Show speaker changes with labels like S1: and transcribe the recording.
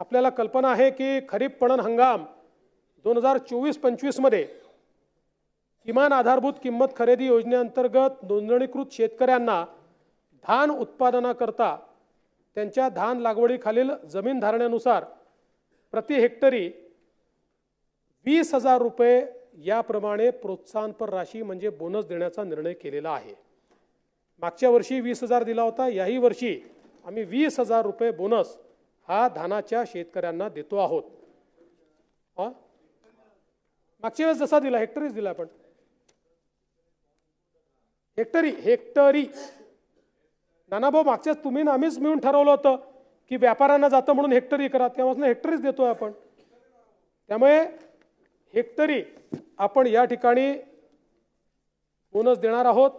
S1: आपल्याला कल्पना आहे की खरीप पणन हंगाम दोन हजार चोवीस पंचवीसमध्ये किमान आधारभूत किंमत खरेदी योजनेअंतर्गत नोंदणीकृत शेतकऱ्यांना धान उत्पादनाकरता त्यांच्या धान लागवडीखालील जमीन धारण्यानुसार प्रति हेक्टरी वीस हजार रुपये याप्रमाणे प्रोत्साहनपर राशी म्हणजे बोनस देण्याचा निर्णय केलेला आहे. मागच्या वर्षी वीस हजार दिला होता याही वर्षी आम्ही वीस हजार रुपये बोनस हा धानाच्या शेतकऱ्यांना देतो आहोत. हा? मागच्या वेळेस जसा दिला हेक्टरीच दिला आपण. हेक्टरी हेक्टरी. नानाभाऊ मागच्याच तुम्ही ना आम्हीच मिळून ठरवलं होतं की व्यापाऱ्यांना जातं म्हणून हेक्टरी करा तेव्हापासून हेक्टरीच देतोय आपण. त्यामुळे हेक्टरी आपण या ठिकाणी बोनस देणार आहोत.